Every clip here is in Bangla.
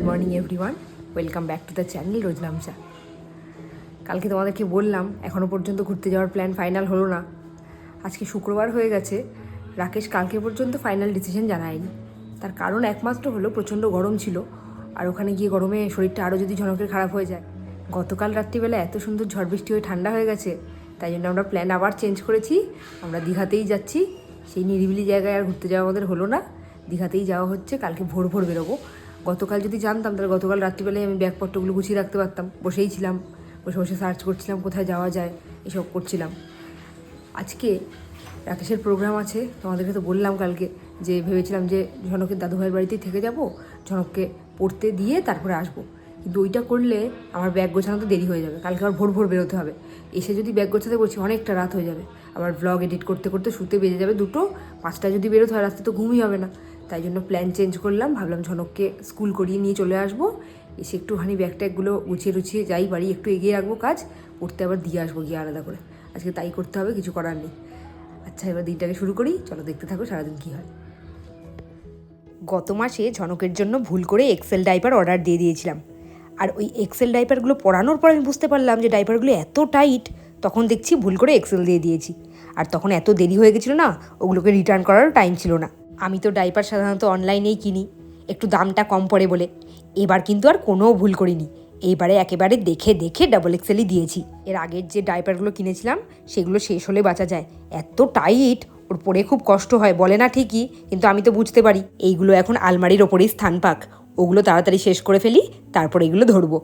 Good morning everyone welcome back to the channel Rojnamcha কালকে তোমাদেরকে বললাম এখনও পর্যন্ত ঘুরতে যাওয়ার প্ল্যান ফাইনাল হলো না। আজকে শুক্রবার হয়ে গেছে। রাকেশ কালকে পর্যন্ত ফাইনাল ডিসিশন জানায়নি। তার কারণ একমাত্র হলো, প্রচণ্ড গরম ছিল। আর ওখানে গিয়ে গরমে শরীরটা আরও যদি ঝনকের খারাপ হয়ে যায়। গতকাল রাত্রিবেলা এত সুন্দর ঝড় বৃষ্টি হয়ে ঠান্ডা হয়ে গেছে, তাই জন্য আমরা প্ল্যান আবার চেঞ্জ করেছি। আমরা দীঘাতেই যাচ্ছি। সেই নিরিবিলি জায়গায় আর ঘুরতে যাওয়া আমাদের হলো না। দীঘাতেই যাওয়া হচ্ছে। কালকে ভোর ভোর বেরোবো। গতকাল যদি জানতাম, তাহলে গতকাল রাত্রিবেলায় আমি ব্যাগপত্রগুলো গুছিয়ে রাখতে পারতাম। বসেই ছিলাম, বসে বসে সার্চ করছিলাম, কোথায় যাওয়া যায়, এসব করছিলাম। আজকে রাকেশের প্রোগ্রাম আছে, তোমাদেরকে তো বললাম কালকে যে, ভেবেছিলাম যে, ঝনকের দাদুভাইয়ের বাড়িতেই থেকে যাব, ঝনককে পড়তে দিয়ে তারপরে আসব। কিন্তু ওইটা করলে আমার ব্যাগ গোছানো তো দেরি হয়ে যাবে, কালকে আবার ভোর ভোর বেরোতে হবে। এসে যদি ব্যাগ গোছাতে বলছি, অনেকটা রাত হয়ে যাবে। আবার ব্লগ এডিট করতে করতে শুতে বেজে যাবে দুটো পাঁচটা যদি বেরোতে হয় রাস্তায় তো ঘুমই হবে না। তাই জন্য প্ল্যান চেঞ্জ করলাম। ভাবলাম ঝনককে স্কুল করিয়ে নিয়ে চলে আসব। এসে একটুখানি ব্যাগ ট্যাগগুলো গুছিয়ে রুছিয়ে যাই, বাড়ি একটু এগিয়ে রাখব কাজ। পড়তে আবার দিয়ে আসব গিয়ে আলাদা করে। আজকে তাই করতে হবে, কিছু করার নেই। আচ্ছা এবার দিনটাকে শুরু করি। চলো দেখতে থাকো সারাদিন কী হয়। গত মাসে ঝনকের জন্য ভুল করে এক্সেল ডাইপার অর্ডার দিয়ে দিয়েছিলাম। আর ওই এক্সেল ডাইপারগুলো পরানোর পর আমি বুঝতে পারলাম যে ডাইপারগুলো এত টাইট তখন দেখছি ভুল করে এক্সেল দিয়ে দিয়েছি। আর তখন এত দেরি হয়ে গেছিল না, ওগুলোকে রিটার্ন করারও টাইম ছিল না। আমি তো ডাইপার সাধারণত অনলাইনেই কিনি। একটু দামটা কম পড়ে বলে। এবার কিন্তু আর কোনো ভুল করিনি। এইবারে একেবারে দেখে দেখে ডাবল এক্সেলই দিয়েছি। এর আগের যে ডাইপারগুলো কিনেছিলাম, সেগুলো শেষ হলে বাঁচা যায়। এত টাইট ওর পরে খুব কষ্ট হয়, বলে না ঠিকই, কিন্তু আমি তো বুঝতে পারি। এইগুলো এখন আলমারির ওপরেই স্থান পাক। ওগুলো তাড়াতাড়ি শেষ করে ফেলি, তারপর এগুলো ধরবো।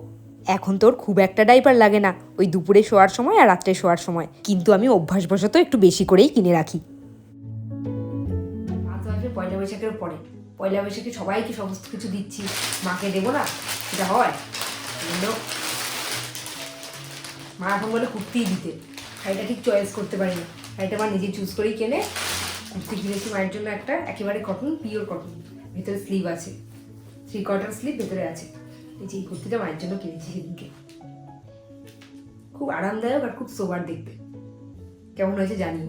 এখন তোর খুব একটা ডাইপার লাগে না। ওই দুপুরে শোয়ার সময় আর রাত্রে শোয়ার সময়। কিন্তু আমি অভ্যাসবশত একটু বেশি করেই কিনে রাখি। বৈশাখের পরে। পয়লা বৈশাখে সবাইকে সমস্ত কিছু দিচ্ছি। মাকে দেবো না? সেটা হয়? মা এখন বলে কুর্তিই দিতে। শাড়িটা ঠিক চয়েস করতে পারি না। শাড়িটা মা নিজে চুজ করেই কেনে। কুর্তি কিনেছি মায়ের জন্য একটা একেবারে কটন পিওর কটন ভেতরে স্লিভ আছে। থ্রি কোয়ার্টার স্লিভ ভেতরে আছে। এই যে এই কুর্তিটা মায়ের জন্য কিনেছি সেদিনকে। খুব আরামদায়ক আর খুব সোবার দেখতে। কেমন হয়েছে জানিও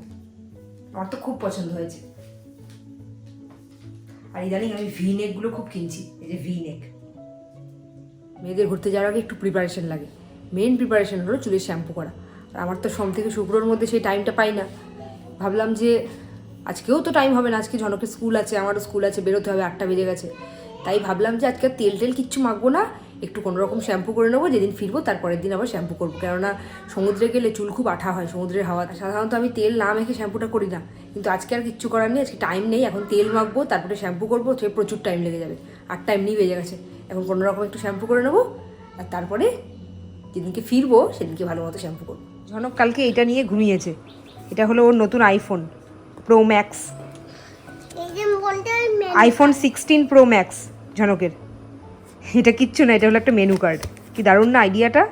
আমার তো খুব পছন্দ হয়েছে। আর ইদানিং আমি ভি নেকগুলো খুব কিনছি, এই যে ভি নেক মেয়েদের ঘুরতে যাওয়ার আগে একটু প্রিপারেশন লাগে। মেন প্রিপারেশন হলো চুলের শ্যাম্পু করা। আর আমার তো সোম থেকে শুক্রর মধ্যে সেই টাইমটা পাই না। ভাবলাম যে আজকেও তো টাইম হবে না, আজকে ঝনকের স্কুল আছে, আমারও স্কুল আছে, বেরোতে হবে, আটটা বেজে গেছে। তাই ভাবলাম যে আজকে তেল টেল কিচ্ছু মাখবো না একটু কোনো রকম শ্যাম্পু করে নেব যেদিন ফিরবো তারপরের দিন আবার শ্যাম্পু করব। কেননা সমুদ্রে গেলে চুল খুব আঠা হয় সমুদ্রের হাওয়া। সাধারণত আমি তেল না মেখে শ্যাম্পুটা করি না। কিন্তু আজকে আর কিচ্ছু করার নেই আজকে টাইম নেই এখন তেল মাখবো তারপরে শ্যাম্পু করব সে প্রচুর টাইম লেগে যাবে। আর টাইম এমনি বেজে গেছে। এখন কোনো রকম একটু শ্যাম্পু করে নেব আর তারপরে যেদিনকে ফিরবো সেদিনকে ভালো মতো শ্যাম্পু করব। ঝনক কালকে এটা নিয়ে ঘুমিয়েছে। এটা হলো ওর নতুন iPhone pro max iPhone sixteen pro max ঝনকের। এটা কিচ্ছু না এটা হলো একটা মেনু কার্ড কি দারুণ না আইডিয়াটা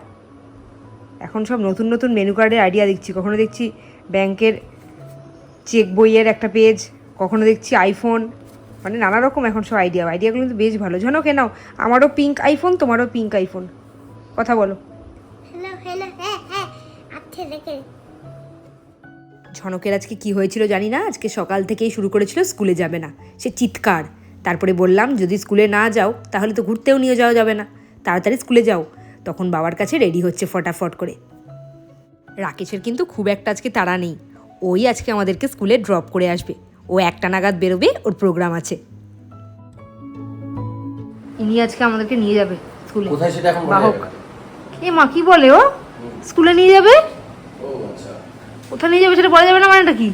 এখন সব নতুন নতুন মেনু কার্ডের আইডিয়া দেখছি। কখনো দেখছি ব্যাংকের চেক বইয়ের একটা পেজ কখনো দেখছি আইফোন মানে নানা রকম এখন সব আইডিয়া আইডিয়াগুলো কিন্তু বেশ ভালো। ঝনকে নাও আমারও পিঙ্ক আইফোন তোমারও পিঙ্ক আইফোন কথা বলো। হ্যাঁ হ্যাঁ আচ্ছা ঝনকের আজকে কি হয়েছিল জানি না? আজকে সকাল থেকেই শুরু করেছিল স্কুলে যাবে না। সে চিৎকার। তারপরে বললাম যদি স্কুলে না যাও তাহলে তো ঘুরতেও নিয়ে যাওয়া যাবে না। তাড়াতাড়ি স্কুলে যাও। তখন বাবার কাছে রেডি হচ্ছে ফটাফট করে। রাকেশের কিন্তু খুব একটা আজকে তাড়া নেই। ওই আজকে আমাদেরকে স্কুলে ড্রপ করে আসবে। ও একটা নাগাদ বেরোবে ওর প্রোগ্রাম আছে। ইনি আজকে আমাদেরকে নিয়ে যাবে স্কুলে। কোথায় সেটা এখন বলা বাহক। এ মা কি বলে ও? স্কুলে নিয়ে যাবে? ও আচ্ছা। কোথায় নিয়ে যাবে সেটা বলা যাবে না মানেটা কি?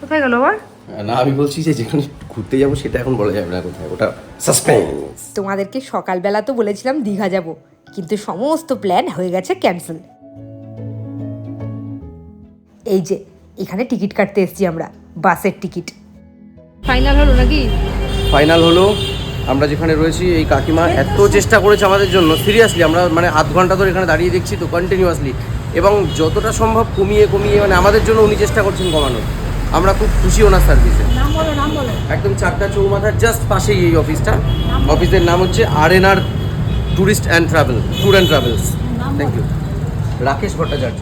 কোথায় গেল আবার? না আমি বলছি যে যেখানে ঘুরতে যাব সেটা এখন বলা যাবে না কোথায় ওটা সাসপেন্স তোমাদেরকে সকালবেলা তো বলেছিলাম দীঘা যাব কিন্তু সমস্ত প্ল্যান হয়ে গেছে ক্যান্সেল এই যে এখানে টিকিট কাটতে এসেছি আমরা বাসের টিকিট। ফাইনাল হলো নাকি? ফাইনাল হলো আমরা যেখানে রয়েছি এই কাকিমা এত চেষ্টা করেছে আমাদের জন্য সিরিয়াসলি আমরা মানে আধ ঘণ্টা ধরে এখানে দাঁড়িয়ে দেখছি তো কন্টিনিউয়াসলি এবং যতটা সম্ভব কমিয়ে কমিয়ে মানে আমাদের জন্য উনি চেষ্টা করছেন কমানোর। আমরা খুব খুশি ওনার সার্ভিসে একদম চারটা চৌমাথার জাস্ট পাশেই এই অফিসটা অফিসের নাম হচ্ছে R N R tourist and travel tour and travels thank you Rakesh Bhattacharya.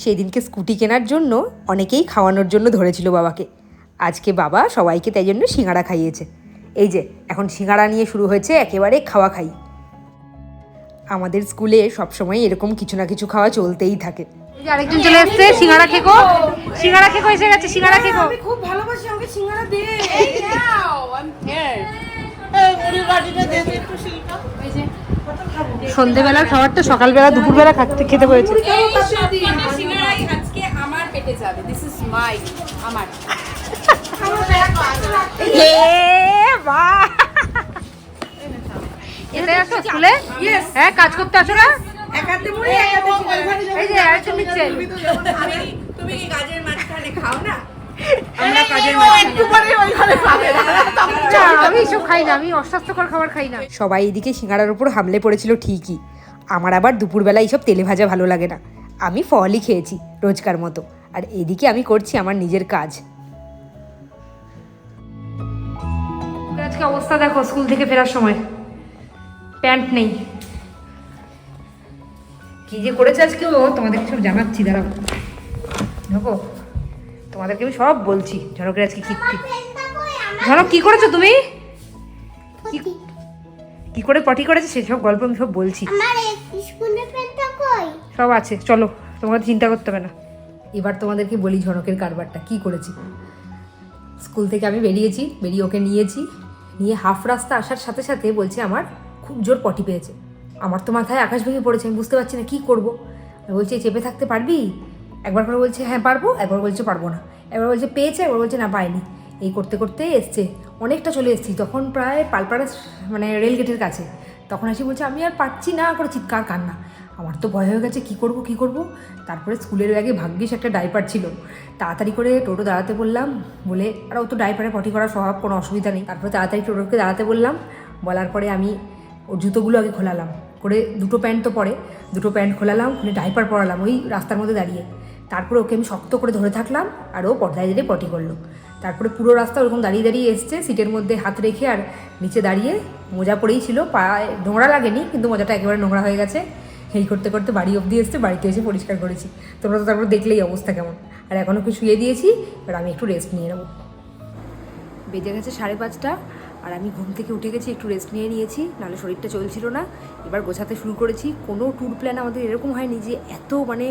সেদিনকে স্কুটি কেনার জন্য অনেকেই খাওয়ানোর জন্য ধরেছিল বাবাকে। আজকে বাবা সবাইকে তাই জন্য সিঙ্গারা খাইয়েছে। এই যে এখন সিঙ্গারা নিয়ে শুরু হয়েছে একেবারে খাওয়া খাই। আমাদের স্কুলে সবসময় এরকম কিছু না কিছু খাওয়া চলতেই থাকে। আরেকজন চলে এসছে সিঙ্গারা খেকো। সিঙ্গারা খেকো এসে গেছে সিঙ্গারা খেকো। খুব ভালোবাসি আমাকে সিঙ্গারা দে। খাবারটা সকালবেলা দুপুরবেলা খাতে খেতে হয়েছে আজকে আমার পেটে যাবে। দিস ইজ মাই আমার। এতে আসো স্কুলে? হ্যাঁ কাজ করতে আসো না? একাতে মুড়ি একাতে এই যে নিচ্ছেন তুমি কি কাজের মাঝখানে খাও না আমি এসব খাই না আমি অস্বাস্থ্যকর খাবার খাই না। সবাই এদিকে সিঙ্গারার উপর হামলে পড়েছিল ঠিকই। আমার আবার দুপুরবেলা এইসব তেলে ভাজা ভালো লাগে না। আমি ফলই খেয়েছি রোজকার মতো। আর এদিকে আমি করছি আমার নিজের কাজ। আজকে অবস্থা দেখো স্কুল থেকে ফেরার সময়। প্যান্ট নেই। কি যে করেছে আজকে ও তোমাদেরকে সব জানাচ্ছি দাঁড়াও। দেখো তোমাদেরকে আমি সব বলছি ঝড়কের আজকে কি কি ঝনক কি করেছ তুমি? কি- করে পটি করেছে সেসব গল্প আমি সব বলছি। সব আছে চলো তোমাদের চিন্তা করতে হবে না। এবার তোমাদেরকে বলি ঝড়কের কারবারটা কি করেছি। স্কুল থেকে আমি বেরিয়েছি বেরিয়ে ওকে নিয়েছি নিয়ে হাফ রাস্তা আসার সাথে সাথে বলছে আমার খুব জোর পটি পেয়েছে। আমার তো মাথায় আকাশ ভেঙে পড়েছে, আমি বুঝতে পারছি না কী করব। বলছে চেপে থাকতে পারবি? একবার করে বলছে হ্যাঁ পারব। একবার বলছে, পারব না। একবার বলছে, পেয়েছে? একবার বলছে, না, পাইনি। এই করতে করতে এসছে। অনেকটা চলে এসেছি, তখন প্রায় পালপাড়া মানে রেল গেটের কাছে। তখন এসে বলছে, আমি আর পাচ্ছি না। করে চিৎকার, কান্না। আমার তো ভয় হয়ে গেছে, কি করব কি করব? তারপরে স্কুলের ব্যাগে ভাগ্যিস একটা ডাইপার ছিল। তাড়াতাড়ি করে টোটো দাঁড়াতে বললাম, বলে, আর, ও তো ডাইপারে পটি করার স্বভাব, কোনো অসুবিধা নেই। তারপরে তাড়াতাড়ি টোটোকে দাঁড়াতে বললাম। বলার পরে আমি ওর জুতোগুলো আগে খোলালাম। করে দুটো প্যান্ট তো পরে, দুটো প্যান্ট খোলালাম খুলে ডাইপার পরালাম ওই রাস্তার মধ্যে দাঁড়িয়ে। তারপরে ওকে আমি শক্ত করে ধরে থাকলাম আর ও পর্দায় দিলে পটি করল। তারপরে পুরো রাস্তা ওরকম দাঁড়িয়ে দাঁড়িয়ে এসছে, সিটের মধ্যে হাত রেখে আর নিচে দাঁড়িয়ে মোজা পড়েই ছিল। পায়ে নোংরা লাগেনি, কিন্তু মোজাটা একেবারে নোংরা হয়ে গেছে। এই করতে করতে বাড়ি অবধি এসছে, বাড়িতে এসে পরিষ্কার করেছি। তোমরা তো তারপর দেখলেই অবস্থা কেমন। আর এখনও কি শুয়ে দিয়েছি, এবার আমি একটু রেস্ট নিয়ে নেব। বেজে গেছে সাড়ে পাঁচটা। আর আমি ঘুম থেকে উঠে গেছি, একটু রেস্ট নিয়ে নিয়েছি, নাহলে শরীরটা চলছিল না। এবার গোছাতে শুরু করেছি। কোনো ট্যুর প্ল্যান আমাদের এরকম হয়নি যে এত মানে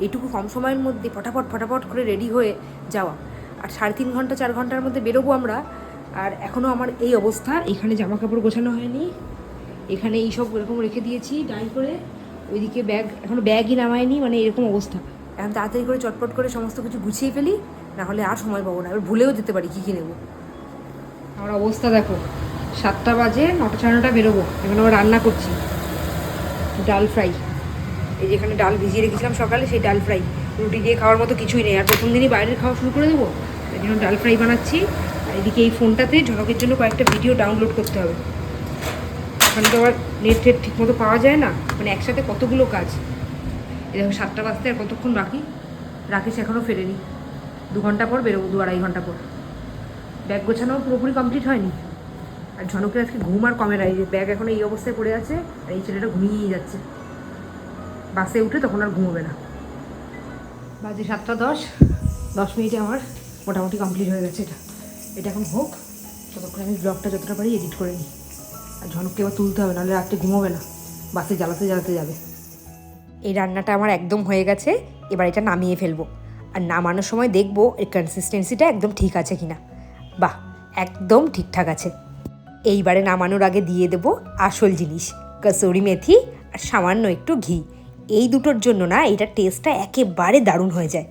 এইটুকু কম সময়ের মধ্যে ফটাফট ফটাফট করে রেডি হয়ে যাওয়া। আর সাড়ে তিন ঘণ্টা, চার ঘণ্টার মধ্যে বেরোবো আমরা। আর এখনও আমার এই অবস্থা। এখানে জামা কাপড় গোছানো হয়নি। এখানে এইসব এরকম রেখে দিয়েছি ডাই করে। ওইদিকে ব্যাগ এখনও ব্যাগই নামায়নি মানে এরকম অবস্থা। এখন তাড়াতাড়ি করে চটপট করে সমস্ত কিছু গুছিয়ে ফেলি না হলে আর সময় পাবো না। এবার ভুলেও যেতে পারি কী কী নেব। আমার অবস্থা দেখো। সাতটা বাজে, নটা সাড়ে নটা বেরোবো। এখন আবার রান্না করছি। ডাল ফ্রাই। এই যে এখানে ডাল ভিজিয়ে রেখেছিলাম সকালে, সেই ডাল ফ্রাই। রুটি দিয়ে খাওয়ার মতো কিছুই নেই। আর প্রথম দিনই বাইরের খাওয়া শুরু করে দেবো? এই জন্য ডাল ফ্রাই বানাচ্ছি। আর এদিকে এই ফোনটাতে ঝনকের জন্য কয়েকটা ভিডিও ডাউনলোড করতে হবে। ওখানে তো আবার নেট টেট ঠিক মতো পাওয়া যায় না। মানে একসাথে কতগুলো কাজ। এই দেখো, সাতটা বাজতে আর কতক্ষণ বাকি? রাকেশ এখনও ফেরেনি। দু ঘণ্টা পর বেরোবো, দু আড়াই ঘণ্টা পর। ব্যাগ গোছানো পুরোপুরি কমপ্লিট হয়নি। আর ঝনকের আজকে ঘুম আর কমে নাই যে ব্যাগ এখন এই অবস্থায় পড়ে আছে আর এই ছেলেটা ঘুমিয়েই যাচ্ছে। বাসে উঠে তখন আর ঘুমোবে না। বাজে সাতটা দশ দশ মিনিটে আমার মোটামুটি কমপ্লিট হয়ে গেছে এটা। এটা এখন হোক ততক্ষণ আমি ব্লগটা যতটা পারি এডিট করে নিই। আর ঝনককে এবার তুলতে হবে, নাহলে রাত্রে ঘুমোবে না, বাসে জ্বালাতে জ্বালাতে যাবে। এই রান্নাটা আমার একদম হয়ে গেছে, এবার এটা নামিয়ে ফেলব। আর নামানোর সময় দেখব এর কনসিস্টেন্সিটা একদম ঠিক আছে কিনা। বাহ, একদম ঠিকঠাক আছে। এইবারে নামানোর আগে দিয়ে দেব আসল জিনিস, কসুরি মেথি আর সামান্য একটু ঘি। এই দুটোর জন্য না এটা টেস্টটা একেবারে দারুণ হয়ে যায়।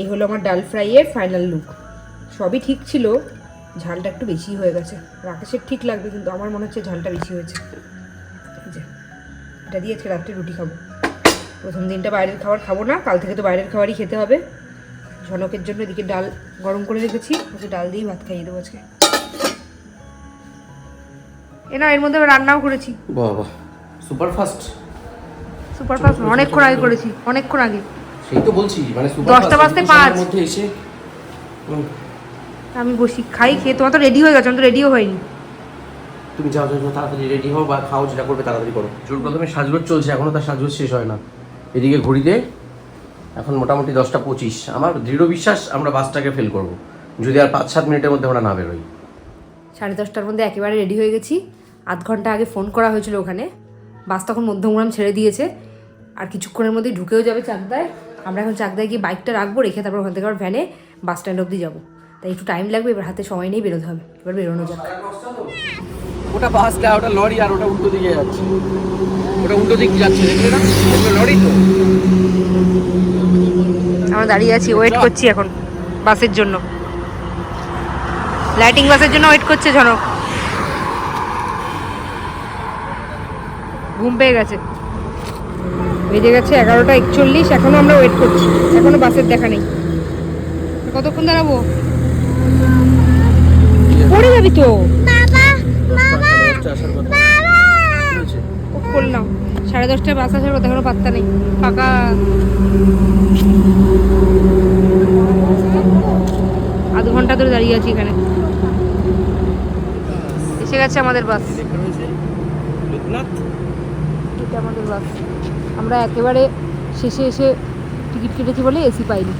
এই হলো আমার ডাল ফ্রাইয়ের ফাইনাল লুক সবই ঠিক ছিল, ঝালটা একটু বেশি হয়ে গেছে। রাকেশের ঠিক লাগবে, কিন্তু আমার মনে হচ্ছে ঝালটা বেশি হয়েছে। এটা দিয়ে আজকে রাত্রে রুটি খাব। প্রথম দিনটা বাইরের খাবার খাব না কাল থেকে তো বাইরের খাবারই খেতে হবে। ঝনকের জন্য এদিকে ডাল গরম করে রেখেছি ওকে ডাল দিয়েই ভাত খাইয়ে দেবো আজকে। এ না এর মধ্যে রান্নাও করেছি। বাবা সুপার ফাস্ট সুপার ফাস্ট অনেকক্ষণ আগে করেছি অনেকক্ষণ আগে। সেই তো বলছি মানে সুপার দশটা বাজতে পাঁচ। মধ্যে এসে। আমি বসি খাই খেয়ে তোমার তো রেডি হয়ে গেছে আমি তো রেডিও হয়নি। তুমি যাও যাও তাড়াতাড়ি রেডি হও বা খাও যেটা করবে তাড়াতাড়ি করো। জোর প্রথমে সাজগোজ চলছে এখনও তার সাজগোজ শেষ হয় না। এদিকে ঘড়িতে এখন মোটামুটি দশটা পঁচিশ। আমার দৃঢ় বিশ্বাস আমরা বাসটাকে ফেল করব। যদি আর পাঁচ সাত মিনিটের মধ্যে আমরা না বেরোই। সাড়ে দশটার মধ্যে একেবারে রেডি হয়ে গেছি। আধ ঘণ্টা আগে ফোন করা হয়েছিল ওখানে। বাস তখন মধ্যমগ্রাম ছেড়ে দিয়েছে। আর কিছুক্ষণের মধ্যেই ঢুকেও যাবে চাকদায়। আমরা এখন চাকদায় গিয়ে বাইকটা রাখব রেখে তারপর ওখান থেকে আবার ভ্যানে বাস স্ট্যান্ড অবধি যাব। তাই একটু টাইম লাগবে এবার হাতে সময় নেই বেরোতে হবে। এবার বেরোনো যাক। ওটা বাস না ওটা লরি আর ওটা উল্টো দিকে যাচ্ছে। ওটা উল্টো দিক যাচ্ছে দেখলে না? ওটা লরি তো। আমরা দাঁড়িয়ে আছি ওয়েট করছি এখন বাসের জন্য। লাইটিং বাসের জন্য ওয়েট করছে ঝনক ঘুম পেয়ে গেছে। বেজে গেছে এগারোটা একচল্লিশ এখনও আমরা ওয়েট করছি। এখনও বাসের দেখা নেই। কতক্ষণ দাঁড়াবো? পড়ে যাবি তো। আসার কথা। করলাম। সাড়ে দশটায় বাস আসার কথা কোনো পাত্তা নেই। ফাঁকা। আধ ঘণ্টা ধরে দাঁড়িয়ে আছি এখানে। এসে গেছে আমাদের বাস। এটা আমাদের বাস। আমরা একেবারে শেষে এসে টিকিট কেটেছি বলে এসি পাইনি।